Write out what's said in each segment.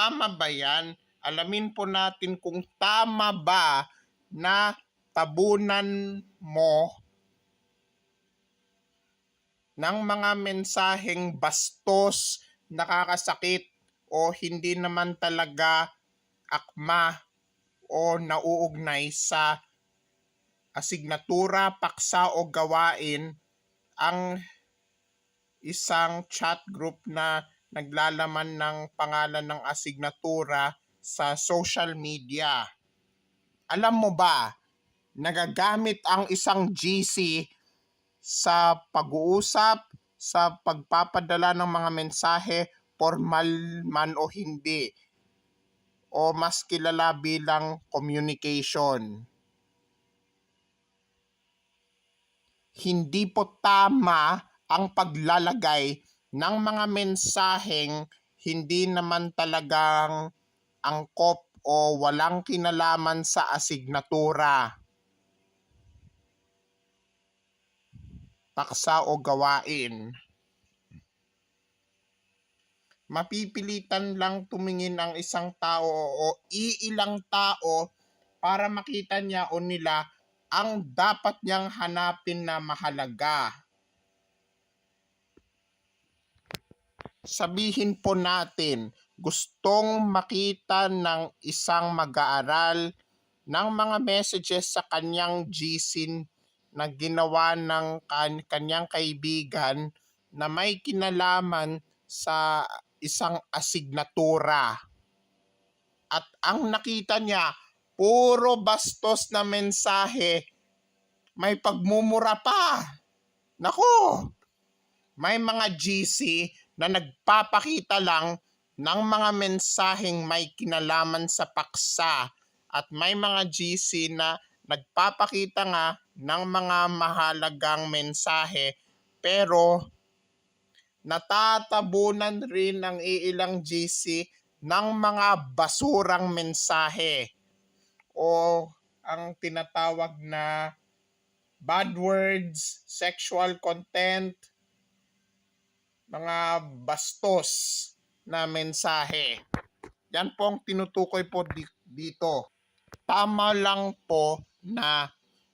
tama ba yan? Alamin po natin kung tama ba na tabunan mo ng mga mensaheng bastos, nakakasakit, o hindi naman talaga akma o nauugnay sa asignatura, paksa o gawain ang isang chat group na naglalaman ng pangalan ng asignatura sa social media. Alam mo ba, nagagamit ang isang GC sa pag-uusap, sa pagpapadala ng mga mensahe, formal man o hindi, o mas kilala bilang communication. Hindi po tama ang paglalagay ng mga mensaheng hindi naman talagang angkop o walang kinalaman sa asignatura. paksa o gawain. Mapipilitan lang tumingin ang isang tao o iilang tao para makita niya o nila ang dapat niyang hanapin na mahalaga. Sabihin po natin, gustong makita ng isang mag-aaral ng mga messages sa kanyang GC na ginawa ng kan- kanyang kaibigan na may kinalaman sa isang asignatura. At ang nakita niya, puro bastos na mensahe, may pagmumura pa. Nako, may mga GC na nagpapakita lang ng mga mensaheng may kinalaman sa paksa at may mga GC na nagpapakita nga ng mga mahalagang mensahe pero natatabunan rin ng iilang GC ng mga basurang mensahe. O ang tinatawag na bad words, sexual content, mga bastos na mensahe. Yan po ang tinutukoy po di- dito. Tama lang po na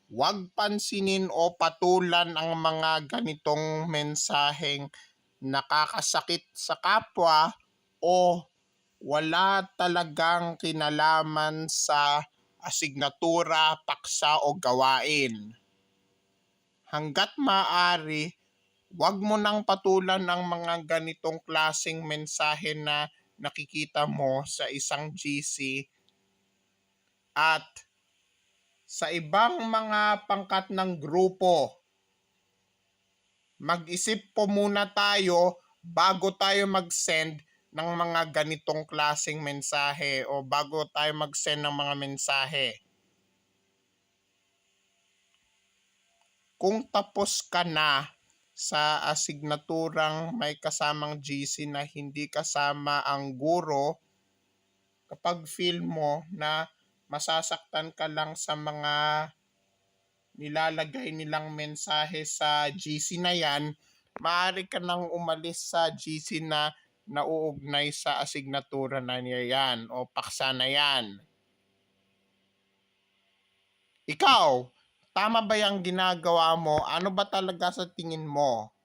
huwag pansinin o patulan ang mga ganitong mensaheng nakakasakit sa kapwa o wala talagang kinalaman sa asignatura, paksa o gawain. Hanggat maaari, huwag mo nang patulan ang mga ganitong klaseng mensahe na nakikita mo sa isang GC at sa ibang mga pangkat ng grupo. Mag-isip po muna tayo bago tayo mag-send ng mga ganitong klaseng mensahe o bago tayo mag-send ng mga mensahe. Kung tapos ka na sa asignaturang may kasamang GC na hindi kasama ang guro, kapag feel mo na masasaktan ka lang sa mga nilalagay nilang mensahe sa GC na yan, maaari ka nang umalis sa GC na nauugnay sa asignatura na niya yan o paksa na yan. Ikaw, tama ba yung ginagawa mo? Ano ba talaga sa tingin mo?